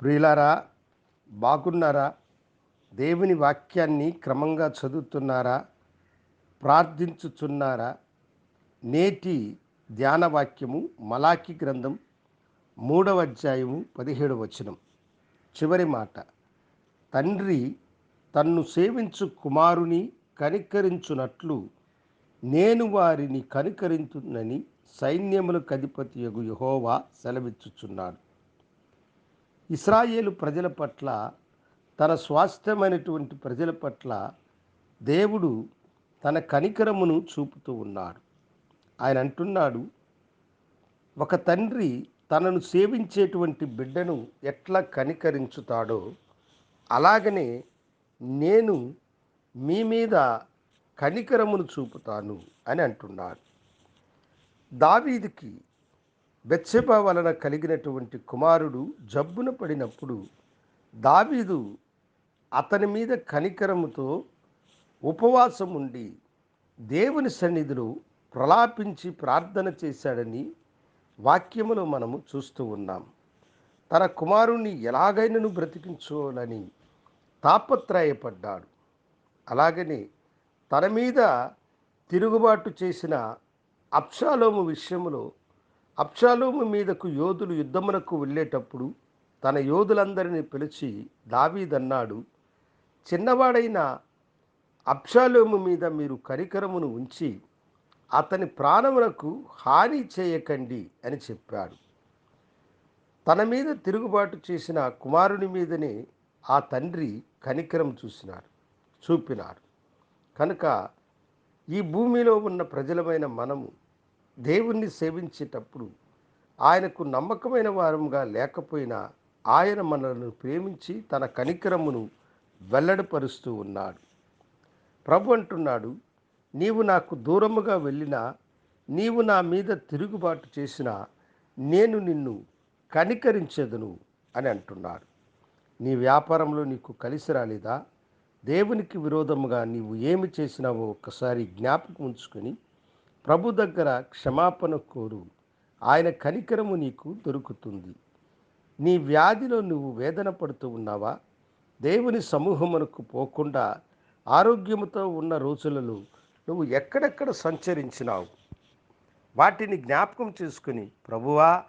ప్రియులారా బాగున్నారా? దేవుని వాక్యాన్ని క్రమంగా చదువుతున్నారా? ప్రార్థించుచున్నారా? నేటి ధ్యాన వాక్యము మలాకి గ్రంథం మూడవ అధ్యాయము పదిహేడు వచనం. చివరి మాట తండ్రి తన్ను సేవించు కుమారుని కనికరించునట్లు నేను వారిని కనికరించునని సైన్యములకు అధిపతి యగు యహోవా సెలవిచ్చుచున్నాడు. ఇస్రాయేలు ప్రజల పట్ల తన స్వాస్థ్యమైనటువంటి ప్రజల పట్ల దేవుడు తన కనికరమును చూపుతూ ఉన్నాడు. ఆయన అంటున్నాడు ఒక తండ్రి తనను సేవించేటువంటి బిడ్డను ఎట్లా కనికరించుతాడో అలాగనే నేను మీ మీద కనికరమును చూపుతాను అని అంటున్నాడు. దావీదికి బెత్సెబ వలన కలిగినటువంటి కుమారుడు జబ్బున పడినప్పుడు దావీదు అతని మీద కనికరముతో ఉపవాసం ఉండి దేవుని సన్నిధిలో ప్రలాపించి ప్రార్థన చేశాడని వాక్యములో మనము చూస్తూ ఉన్నాం. తన కుమారుణ్ణి ఎలాగైనను బ్రతికించుకోవాలని తాపత్రయపడ్డాడు. అలాగనే తన మీద తిరుగుబాటు చేసిన అప్షాలోము విషయంలో అప్షాలోము మీదకు యోధులు యుద్ధమునకు వెళ్ళేటప్పుడు తన యోధులందరినీ పిలిచి దావీదన్నాడు చిన్నవాడైన అప్షాలోము మీద మీరు కరికరమును ఉంచి అతని ప్రాణమునకు హాని చేయకండి అని చెప్పాడు. తన మీద తిరుగుబాటు చేసిన కుమారుని మీదనే ఆ తండ్రి కనికరం చూసినాడు చూపినాడు. కనుక ఈ భూమిలో ఉన్న ప్రజలమైన మనము దేవుణ్ణి సేవించేటప్పుడు ఆయనకు నమ్మకమైన వారముగా లేకపోయినా ఆయన మనల్ని ప్రేమించి తన కనికరమును వెల్లడిపరుస్తూ ఉన్నాడు. ప్రభు అంటున్నాడు నీవు నాకు దూరముగా వెళ్ళినా నీవు నా మీద తిరుగుబాటు చేసినా నేను నిన్ను కనికరించదును అని అంటున్నాడు. నీ వ్యాపారంలో నీకు కలిసి రాలేదా? దేవునికి విరోధముగా నీవు ఏమి చేసినావో ఒక్కసారి జ్ఞాపకం ఉంచుకొని ప్రభు దగ్గర క్షమాపణ కోరు. ఆయన కనికరము నీకు దొరుకుతుంది. నీ వ్యాధిలో నువ్వు వేదన పడుతూ ఉన్నావా? దేవుని సమూహమునకు పోకుండా ఆరోగ్యముతో ఉన్న రోజులలో నువ్వు ఎక్కడెక్కడ సంచరించినావు? వాటిని జ్ఞాపకం చేసుకుని ప్రభువా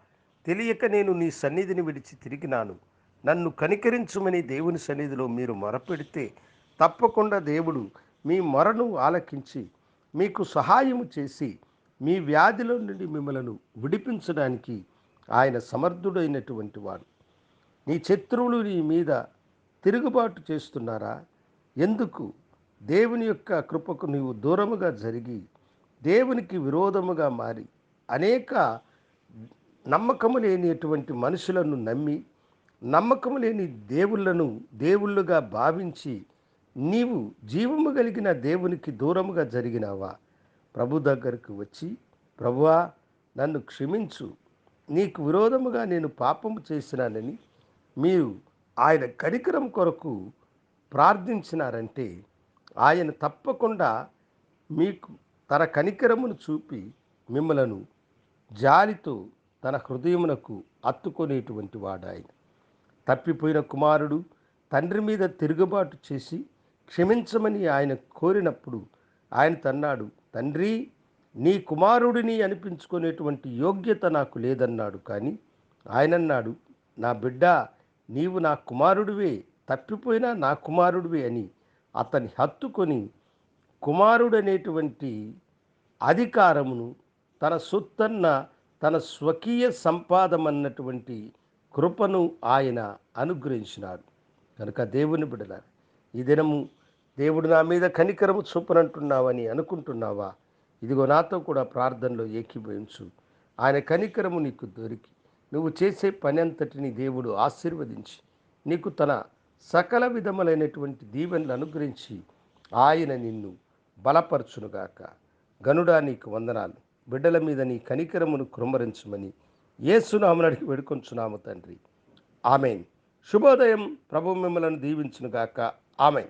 తెలియక నేను నీ సన్నిధిని విడిచి తిరిగినాను. నన్ను కనికరించుమని దేవుని సన్నిధిలో మీరు మొరపెడితే తప్పకుండా దేవుడు మీ మొరను ఆలకించి మీకు సహాయము చేసి మీ వ్యాధిలో నుండి మిమ్మలను విడిపించడానికి ఆయన సమర్థుడైనటువంటి వాడు. నీ శత్రువులు నీ మీద తిరుగుబాటు చేస్తున్నారా? ఎందుకు? దేవుని యొక్క కృపకు నీవు దూరముగా జరిగి దేవునికి విరోధముగా మారి అనేక నమ్మకము లేనిటువంటి మనుషులను నమ్మి నమ్మకము లేని దేవుళ్ళను దేవుళ్ళుగా భావించి నీవు జీవము కలిగిన దేవునికి దూరముగా జరిగినావా? ప్రభు దగ్గరకు వచ్చి ప్రభువా నన్ను క్షమించు. నీకు విరోధముగా నేను పాపము చేసినానని మీరు ఆయన కనికరం కొరకు ప్రార్థించినారంటే ఆయన తప్పకుండా మీకు తన కనికరమును చూపి మిమ్మలను జాలితో తన హృదయమునకు అత్తుకునేటువంటి వాడు ఆయన తప్పిపోయిన కుమారుడు తండ్రి మీద తిరుగుబాటు చేసి క్షమించమని ఆయన కోరినప్పుడు ఆయన తన్నాడు తండ్రి నీ కుమారుడిని అనిపించుకునేటువంటి యోగ్యత నాకు లేదన్నాడు. కానీ ఆయనన్నాడు నా బిడ్డ నీవు నా కుమారుడివే తప్పిపోయినా నా కుమారుడివే అని అతని హత్తుకొని కుమారుడనేటువంటి అధికారమును తన సొత్తన్న తన స్వకీయ సంపాదమన్నటువంటి కృపను ఆయన అనుగ్రహించినాడు. కనుక దేవుని బిడలారు ఈ దినము దేవుడు నా మీద కనికరము చూపనంటున్నావని అనుకుంటున్నావా? ఇదిగో నాతో కూడా ప్రార్థనలో ఏకీభవించు. ఆయన కనికరము నీకు దొరికి. నువ్వు చేసే పని అంతటిని దేవుడు ఆశీర్వదించి నీకు తన సకల విధములైనటువంటి దీవెనలు అనుగ్రహించి ఆయన నిన్ను బలపరచునుగాక. గనుడా నీకు వందనాలు. బిడ్డల మీద నీ కనికరమును కృమరించమని ఏసునామనడికి వేడుకొంచున్నాము తండ్రి. ఆమెన్. శుభోదయం. ప్రభు మిమ్మలను దీవించునుగాక. ఆమెన్.